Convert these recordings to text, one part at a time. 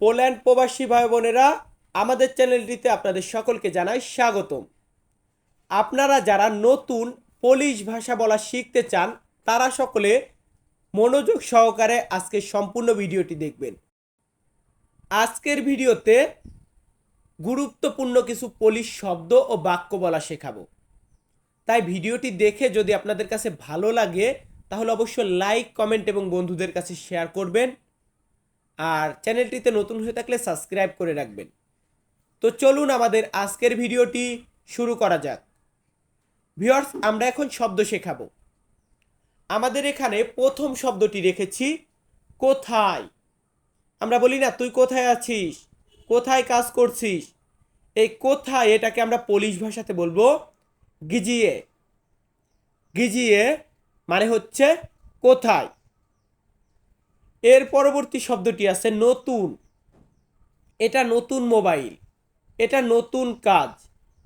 Poland প্রবাসী ভাই বোনেরা, আমাদের চ্যানেলটিতে আপনাদের সকলকে জানাই স্বাগতম। আপনারা যারা নতুন পোলিশ ভাষা বলা শিখতে চান, তারা সকলে মনোযোগ সহকারে আজকে সম্পূর্ণ ভিডিওটি দেখবেন। আজকের ভিডিওতে গুরুত্বপূর্ণ কিছু পোলিশ শব্দ ও বাক্য বলা শেখাবো। তাই ভিডিওটি দেখে যদি আপনাদের কাছে ভালো লাগে, তাহলে অবশ্যই লাইক, কমেন্ট এবং বন্ধুদের কাছে শেয়ার করবেন। আর চ্যানেলটিতে নতুন হয়ে থাকলে সাবস্ক্রাইব করে রাখবেন। তো চলুন আমাদের আজকের ভিডিওটি শুরু করা যাক। ভিউয়ার্স, আমরা এখন শব্দ শেখাবো। আমাদের এখানে প্রথম শব্দটি রেখেছি, কোথায়? আমরা বলি, না, তুই কোথায় আছিস? কোথায় কাজ করছিস? এই কোথায় এটাকে আমরা পোলিশ ভাষাতে বলব, গিজিয়ে। গিজিয়ে মানে হচ্ছে কোথায়। এর পরবর্তী শব্দটি আছে নতুন। এটা নতুন মোবাইল। এটা নতুন কাজ।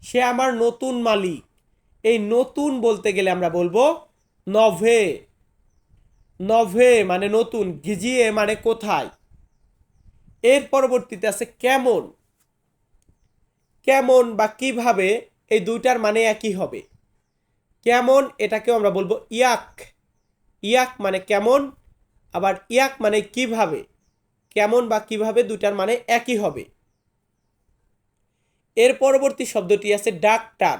সে আমার নতুন মালিক। এই নতুন বলতে গেলে আমরা বলব নভে। নভে মানে নতুন। গিজিয়ে মানে কোথায়? এর পরবর্তীতে আছে কেমন। কেমন বা কীভাবে এই দুইটার মানে একই হবে। কেমন এটাকেও আমরা বলব ইয়াক। ইয়াক মানে কেমন আবার ইয়াক মানে কীভাবে, কেমন বা কীভাবে দুটার মানে একই হবে। এর পরবর্তী শব্দটি আছে ডাক্তার।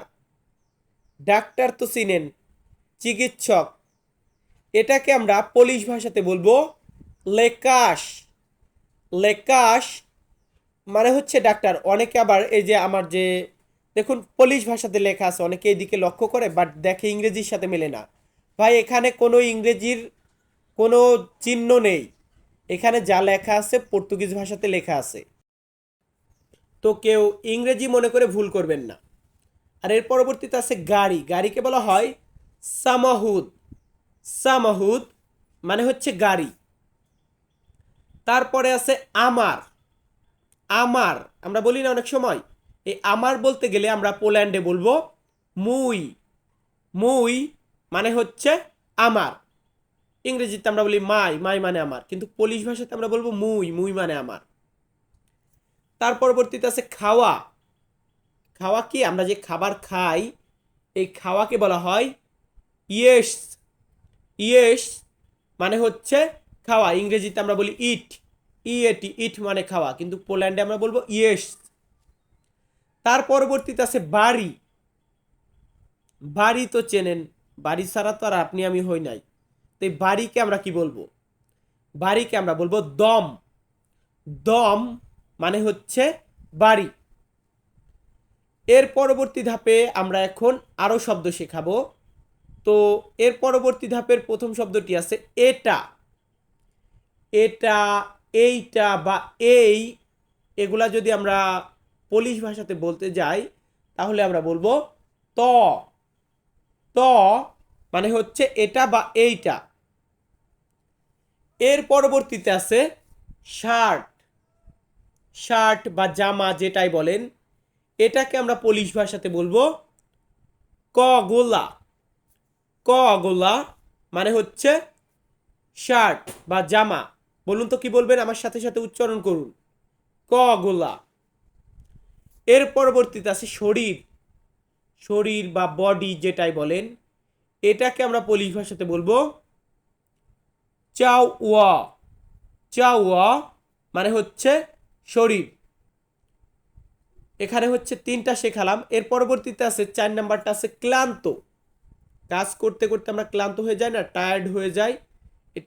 ডাক্তার তো চিনেন, চিকিৎসক। এটাকে আমরা পোলিশ ভাষাতে বলব লেকাশ। লেকাশ মানে হচ্ছে ডাক্তার। অনেকে আবার এই যে আমার যে, দেখুন পোলিশ ভাষাতে লেখা আছে, অনেকে এদিকে লক্ষ্য করে, বাট দেখে ইংরেজির সাথে মেলে না। ভাই, এখানে কোনো ইংরেজির কোনো চিহ্ন নেই। এখানে যা লেখা আছে পর্তুগিজ ভাষাতে লেখা আছে। তো কেউ ইংরেজি মনে করে ভুল করবেন না। আর এর পরবর্তীতে আছে গাড়ি। গাড়িকে বলা হয় সামাহুদ। সামাহুদ মানে হচ্ছে গাড়ি। তারপরে আছে আমার। আমার, আমরা বলি না অনেক সময়। এই আমার বলতে গেলে আমরা পোল্যান্ডে বলব মুই। মুই মানে হচ্ছে আমার। ইংরেজিতে আমরা বলি মাই মাই মানে আমার। কিন্তু পোলিশ ভাষাতে আমরা বলব মুই মুই মানে আমার। তার পরবর্তীতে আছে খাওয়া। খাওয়া কি? আমরা যে খাবার খাই, এই খাওয়াকে বলা হয় ইয়েস। ইয়েস মানে হচ্ছে খাওয়া। ইংরেজিতে আমরা বলি ইট। ইএটি ইট মানে খাওয়া। কিন্তু পোল্যান্ডে আমরা বলব ইয়েস। তার পরবর্তীতে আছে বাড়ি। বাড়ি তো চেনেন। বাড়ি ছাড়া তো আর আপনি আমি হই নাই। তো এই বাড়িকে আমরা কি বলব? বাড়িকে আমরা বলব দম। দম মানে হচ্ছে বাড়ি। এর পরবর্তী ধাপে আমরা এখন আরও শব্দ শেখাবো। তো এর পরবর্তী ধাপের প্রথম শব্দটি আছে এটা। এটা, এইটা বা এই এগুলা যদি আমরা পোলিশ ভাষাতে বলতে যাই, তাহলে আমরা বলব ত। ত মানে হচ্ছে এটা বা এইটা। এর পরবর্তীতে আছে শার্ট। শার্ট বা জামা যেটাই বলেন, এটাকে আমরা পোলিশ ভাষাতে বলব ক গোলা ক গোলা মানে হচ্ছে শার্ট বা জামা। বলুন তো কি বলবেন? আমার সাথে সাথে উচ্চারণ করুন। ক গোলা এর পরবর্তীতে আছে শরীর। শরীর বা বডি যেটাই বলেন, এটাকে আমরা পোলিশ ভাষাতে বলব চাও ওয়া। চাও ওয়া মানে হচ্ছে শরীর। এখানে হচ্ছে তিনটা শেখালাম। এর পরবর্তীতে আছে চার নাম্বারটা আছে ক্লান্ত। কাজ করতে করতে আমরা ক্লান্ত হয়ে যাই না টায়ার্ড হয়ে যাই।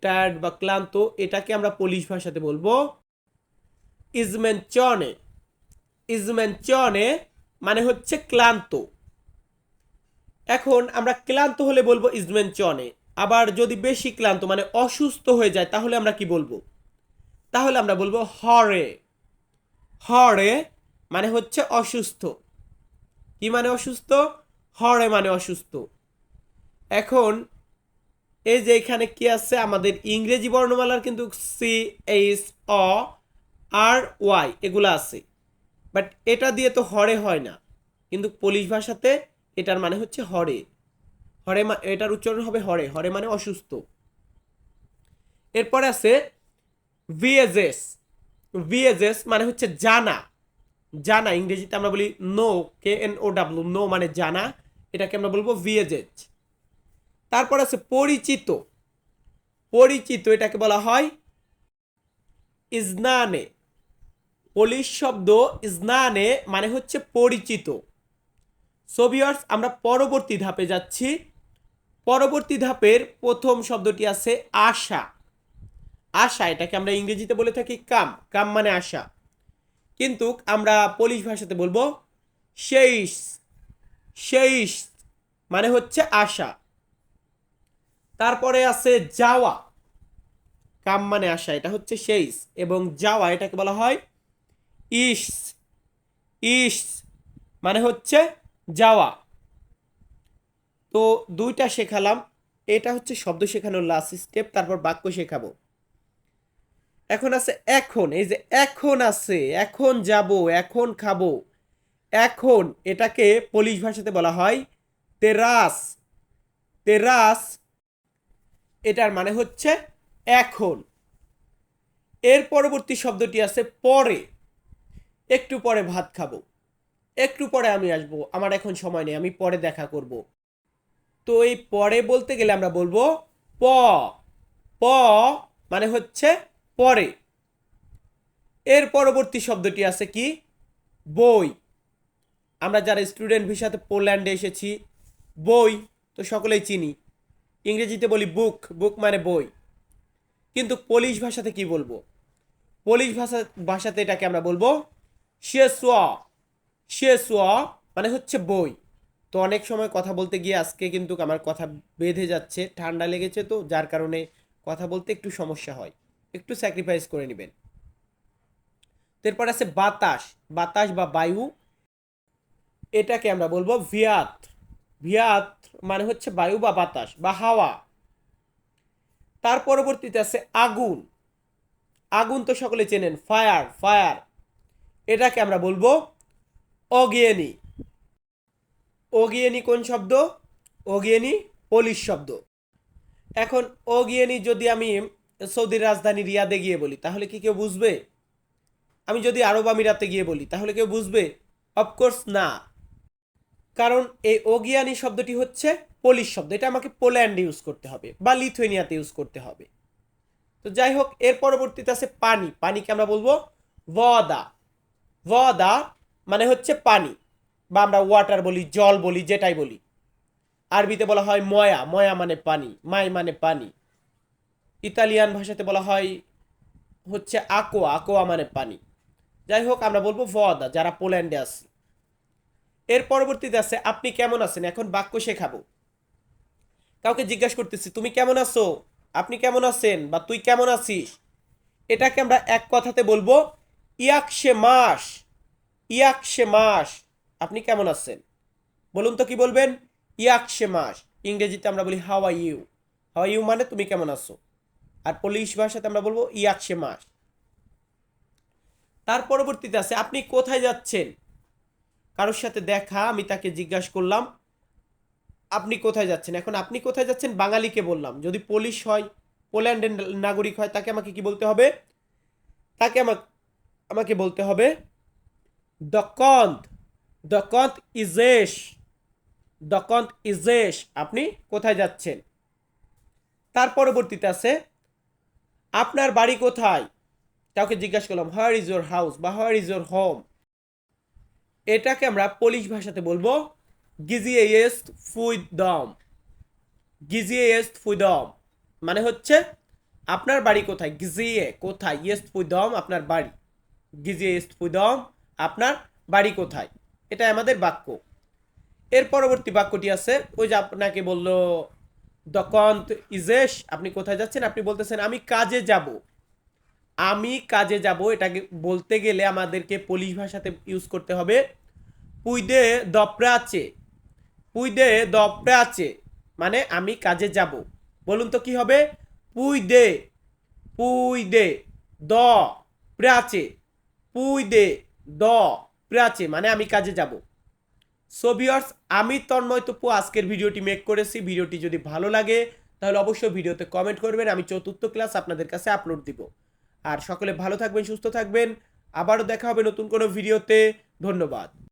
টায়ার্ড বা ক্লান্ত, এটাকে আমরা পোলিশ ভাষাতে বলব ইজমেন চনে ইজমেন চনে মানে হচ্ছে ক্লান্ত। এখন আমরা ক্লান্ত হলে বলব ইজমেন চনে আবার যদি বেশি ক্লান্ত মানে অসুস্থ হয়ে যায়, তাহলে আমরা কি বলব? তাহলে আমরা বলব হরে। হরে মানে হচ্ছে অসুস্থ। কি মানে অসুস্থ? হরে মানে অসুস্থ। এখন এই যে এখানে কি আছে? আমাদের ইংরেজি বর্ণমালার কিন্তু C, H, O, R, Y, এগুলো আছে। বাট এটা দিয়ে তো হরে হয় না। কিন্তু পোলিশ ভাষাতে এটার মানে হচ্ছে হরে। হরে এটার উচ্চারণ হবে হরে। হরে মানে অসুস্থ। এরপরে আছে ভিএজএস। ভিএজএস মানে হচ্ছে জানা। জানা, ইংরেজিতে আমরা বলি know, K N O W know মানে জানা। এটাকে আমরা বলব ভিএজএচ তারপর আছে পরিচিত। পরিচিত, এটাকে বলা হয় ইজনানে। পলিশ শব্দ ইজনানে মানে হচ্ছে পরিচিত। সোভিয়ার্স আমরা পরবর্তী ধাপে যাচ্ছি। পরবর্তী ধাপের প্রথম শব্দটি আছে আশা। আশা এটাকে আমরা ইংরেজিতে বলে থাকি কাম। কাম মানে আশা। কিন্তু আমরা পলিশ ভাষাতে বলব শেষ শেষ মানে হচ্ছে আশা। তারপরে আছে যাওয়া। কাম মানে আশা, এটা হচ্ছে শেষ এবং যাওয়া এটাকে বলা হয় ইস ইস মানে হচ্ছে যাওয়া। তো দুইটা শেখালাম। এটা হচ্ছে শব্দ শেখানোর লাস্ট স্টেপ তারপর বাক্য শেখাবো। এখন আছে এখন, এই যে এখন আছে, এখন যাব, এখন খাব। এখন এটাকে পলিশ ভাষাতে বলা হয় তেরাস। তেরাস, এটার মানে হচ্ছে এখন। এর পরবর্তী শব্দটি আছে পরে। একটু পরে ভাত খাব। একটু পরে আমি আসব। আমার এখন সময় নেই, আমি পরে দেখা করব। তো এই পরে বলতে গেলে আমরা বলব প। প মানে হচ্ছে পরে। এর পরবর্তী শব্দটি আছে কি? বই। আমরা যারা স্টুডেন্ট ভিসাতে পোল্যান্ডে এসেছি, বই তো সকলেই চিনি। ইংরেজিতে বলি বুক বুক মানে বই। কিন্তু পোলিশ ভাষাতে কি বলব? পোলিশ ভাষা, ভাষাতে এটাকে আমরা বলব শেসোয়া। শেসোয়া মানে হচ্ছে বই। তো অনেক সময় কথা বলতে গিয়ে আজকে কিন্তু আমার কথা বেঁধে যাচ্ছে, ঠান্ডা লেগেছে তো, যার কারণে কথা বলতে একটু সমস্যা হয়। একটু স্যাক্রিফাইস করে নেবেন। এরপর আছে বাতাস। বাতাস বা বায়ু, এটাকে আমরা বলব ভিয়াত। ভিয়াত মানে হচ্ছে বায়ু বা বাতাস বা হাওয়া। তার পরবর্তীতে আছে আগুন। আগুন তো সকলে চেনেন, ফায়ার ফায়ার। এটাকে আমরা বলব অগিয়েনি অগিয়েনি কোন শব্দ? অগিয়েনি পলিশ শব্দ। এখন অগিয়েনি যদি আমি সৌদির রাজধানী রিয়াদে গিয়ে বলি, তাহলে কি কেউ বুঝবে? আমি যদি আরব আমিরাতে গিয়ে বলি, তাহলে কেউ বুঝবে? অফকোর্স না। কারণ এই ওগিয়ানি শব্দটি হচ্ছে পোলিশ শব্দ। এটা আমাকে পোল্যান্ডে ইউজ করতে হবে বা লিথুয়েনিয়াতে ইউজ করতে হবে। তো যাই হোক, এর পরবর্তীতে আছে পানি। পানিকে আমরা বলব ভদা ভদা মানে হচ্ছে পানি। বা আমরা ওয়াটার বলি, জল বলি, যেটাই বলি। আরবিতে বলা হয় ময়া ময়া মানে পানি, মাই মানে পানি। ইতালিয়ান ভাষাতে বলা হয় হচ্ছে আকোয়া আকোয়া মানে পানি। যাই হোক, আমরা বলব ভদা, যারা পোল্যান্ডে আছে। এর পরবর্তীতে আছে, আপনি কেমন আছেন? এখন বাক্য শেখাবো। কাউকে জিজ্ঞাসা করতেছি, তুমি কেমন আছো? আপনি কেমন আছেন? বা তুই কেমন আছিস? এটাকে আমরা এক কথাতে বলব ইয়াকশে মাস ইয়াকশে মাস। আপনি কেমন আছেন? বলুন তো কি বলবেন? ইয়াকশে মাস। ইংরেজিতে আমরা বলি হাওয়া ইউ হাওয়া ইউ মানে তুমি কেমন আছো? আর পলিশ ভাষাতে আমরা বলব, ইয়াকশে মাস। তার পরবর্তীতে আছে, আপনি কোথায় যাচ্ছেন? কারোর সাথে দেখা, আমি তাকে জিজ্ঞাসা করলাম, আপনি কোথায় যাচ্ছেন? এখন আপনি কোথায় যাচ্ছেন? বাঙালিকে বললাম। যদি পুলিশ হয় পোল্যান্ডের নাগরিক হয়, তাকে আমাকে কি বলতে হবে? তাকে আমাকে আমাকে বলতে হবে দকন্ত দকন্ত ইজেশ দকন্ত ইজেশ আপনি কোথায় যাচ্ছেন? তার পরবর্তীতে আছে, আপনার বাড়ি কোথায়? কাউকে জিজ্ঞাসা করলাম হোয়ার ইজ ইউর হাউস বা হোয়ার ইজ ইউর হোম এটাকে আমরা পলিশ ভাষাতে বলব গিজিয়ে এস্ট ফুইদম গিজিয়ে এস্ট ফুইদম মানে হচ্ছে, আপনার বাড়ি কোথায়? গিজিয়ে কোথায়? ইয়েস্ট ফুইদম আপনার বাড়ি. গিজিয়ে এস্ট ফুইদম আপনার বাড়ি কোথায়? এটা আমাদের বাক্য। এর পরবর্তী বাক্যটি আছে, ওই যে আপনাকে বলল দকন্ত ইজেশ, আপনি কোথায় যাচ্ছেন? আপনি বলতেছেন, আমি কাজে যাব। আমি কাজে যাব, এটাকে বলতে গেলে আমাদেরকে পুলিশ ভাষাতে ইউজ করতে হবে। পুইদে দপ্রাচে পুইদে দপ্রাচে মানে আমি কাজে যাব। বলুন তো কি হবে? পুই দে পুই দে দ প্রাচে পুই দে দ। প্রাচে মানে আমি কাজে যাব। সো ভিওর্স আমি তন্ময় তপু, আজকের ভিডিওটি মেক করেছি। ভিডিওটি যদি ভালো লাগে, তাহলে অবশ্যই ভিডিওতে কমেন্ট করবেন, আমি চতুর্থ ক্লাস আপনাদের কাছে আপলোড দিব। আর সকলে ভালো থাকবেন, সুস্থ থাকবেন। আবারও দেখা হবে নতুন কোনো ভিডিওতে ধন্যবাদ।